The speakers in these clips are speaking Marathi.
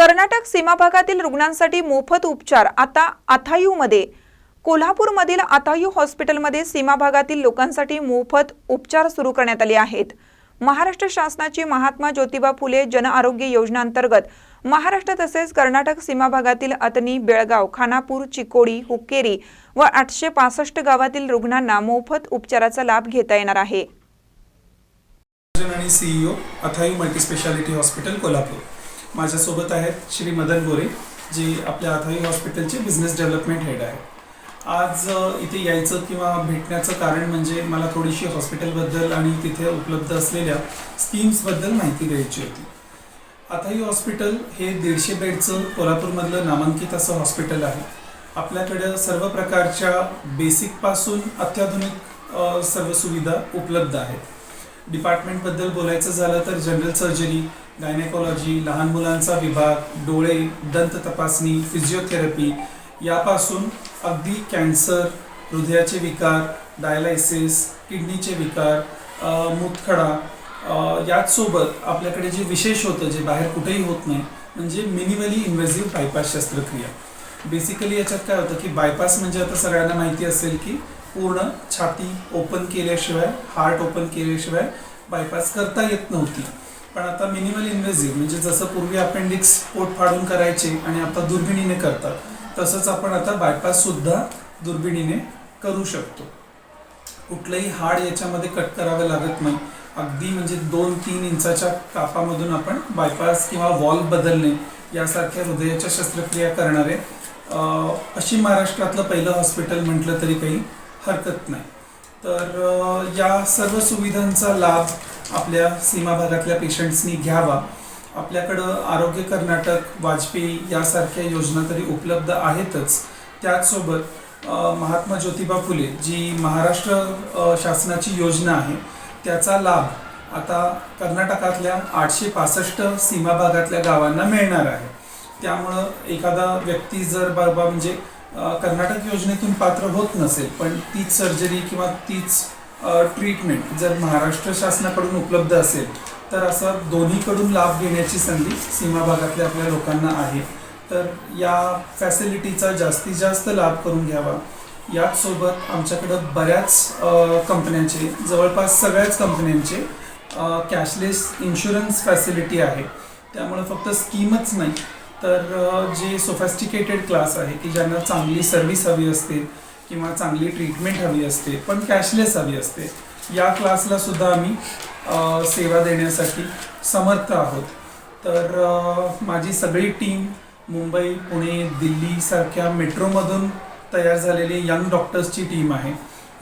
कर्नाटक सीमा भागातील रुग्णांसाठी मोफत उपचार आता आथायूमध्ये. कोल्हापूरमधील आथायू हॉस्पिटलमध्ये सीमा भागातील लोकांसाठी मोफत उपचार सुरू करण्यात आले आहेत. महाराष्ट्र शासनाची महात्मा ज्योतिबा फुले जन आरोग्य महाराष्ट्र तसेच कर्नाटक सीमा भागातील अतनी बेळगाव खानापूर चिकोडी हुक्केरी व आठशे पासष्ट गावातील रुग्णांना मोफत उपचाराचा लाभ घेता येणार आहे. आणि CEO Athayu multispeciality hospital Kolhapur. माझ्यासोबत आहेत श्री मदन गोरे जे आपल्या आथाई हॉस्पिटलचे बिझनेस डेव्हलपमेंट हेड आहे आज इथे यायचं किंवा भेटण्याचं कारण म्हणजे मला थोडीशी हॉस्पिटलबद्दल आणि तिथे उपलब्ध असलेल्या स्कीम्सबद्दल माहिती द्यायची होती. आथाई हॉस्पिटल हे दीडशे बेडचं कोल्हापूरमधलं नामांकित असं हॉस्पिटल आहे. आपल्याकडं सर्व प्रकारच्या बेसिकपासून अत्याधुनिक सर्व सुविधा उपलब्ध आहेत. डिपार्टमेंटबद्दल बोलायचं झालं तर जनरल सर्जरी गायनेकॉलॉजी लहान मुलांचा विभाग डोळे दंत तपासणी फिजिओथेरपी यापासून अगदी कॅन्सर हृदयाचे विकार डायलायसिस किडनीचे विकार मुतखडा याचसोबत आपल्याकडे जे विशेष होतं जे बाहेर कुठेही होत नाही म्हणजे मिनिमली इन्व्हेझिव्ह बायपास शस्त्रक्रिया. बेसिकली याच्यात काय होतं की बायपास म्हणजे आता सगळ्यांना माहिती असेल की पूर्ण छाती ओपन केल्याशिवाय हार्ट ओपन केल्याशिवाय बायपास करता येत नव्हती. पण आता मिनिमल इन्व्हेझिव्ह म्हणजे जसं पूर्वी अपेंडिक्स पोट फाडून करायचे आणि आता दुर्बिणीने करतात तसंच आपण आता बायपास सुद्धा दुर्बिणीने करू शकतो. कुठलंही हाड याच्यामध्ये कट करावं लागत नाही. अगदी म्हणजे दोन तीन इंचाच्या कापामधून आपण बायपास किंवा वॉल बदलणे यासारख्या हृदयाच्या शस्त्रक्रिया करणारे अशी महाराष्ट्रातलं पहिलं हॉस्पिटल म्हटलं तरी काही हरकत नाही. तर या सर्व सुविधांचा लाभ आपल्या सीमा भागातल्या पेशंट्सनी घ्यावा. आपल्याकडं आरोग्य कर्नाटक वाजपेयी यासारख्या योजना तरी उपलब्ध आहेतच. त्याचसोबत महात्मा ज्योतिबा फुले जी महाराष्ट्र शासनाची योजना आहे त्याचा लाभ आता कर्नाटकातल्या आठशे पासष्ट सीमा भागातल्या गावांना मिळणार आहे. त्यामुळं एखादा व्यक्ती जर बाबा म्हणजे कर्नाटक योजनेतून पात्र होत नसेल पण तीच सर्जरी किंवा तीच ट्रीटमेंट जर महाराष्ट्र शासनाकडून उपलब्ध असेल तर असं दोन्हीकडून लाभ घेण्याची संधी सीमा भागातल्या आपल्या लोकांना आहे. तर या फॅसिलिटीचा जास्तीत जास्त लाभ करून घ्यावा. याचसोबत आमच्याकडं बऱ्याच कंपन्यांचे जवळपास सगळ्याच कंपन्यांचे कॅशलेस इन्शुरन्स फॅसिलिटी आहे. त्यामुळे फक्त स्कीमच नाही तर जे सोफॅस्टिकेटेड क्लास आहे की ज्यांना चांगली सर्व्हिस हवी असते किंवा चांगली ट्रीटमेंट हवी असते पण कॅशलेस हवी असते. या क्लासला सुद्धा आम्ही सेवा देण्यासाठी समर्थ आहोत. तर माझी सगळी टीम मुंबई पुणे दिल्लीसारख्या मेट्रोमधून तयार झालेली यंग डॉक्टर्सची टीम आहे.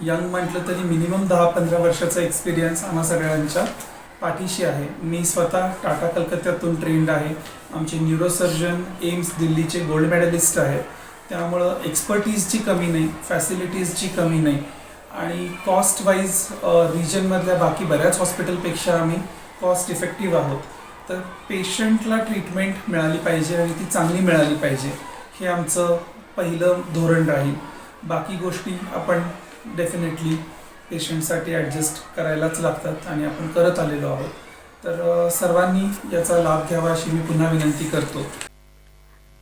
यंग म्हटलं तरी मिनिमम दहा पंधरा वर्षाचा एक्सपिरियन्स आम्हा सगळ्यांच्या पाठीशी आहे. मी स्वतः टाटा कलकत्त्यातून ट्रेंड आहे. आमचे न्यूरोसर्जन एम्स दिल्लीचे गोल्ड मेडलिस्ट आहेत. त्यामुळं एक्सपर्टीजची कमी नाही फॅसिलिटीजची कमी नाही. आणि कॉस्ट वाईज रिजनमधल्या बाकी बऱ्याच हॉस्पिटलपेक्षा आम्ही कॉस्ट इफेक्टिव्ह आहोत. तर पेशंटला ट्रीटमेंट मिळाली पाहिजे आणि ती चांगली मिळाली पाहिजे हे आमचं पहिलं धोरण राहील. बाकी गोष्टी आपण डेफिनेटली पेशंटसाठी ॲडजस्ट करायलाच लागतात आणि आपण करत आलेलो आहोत. तर सर्वांनी याचा लाभ घ्यावा अशी मी पुन्हा विनंती करतो.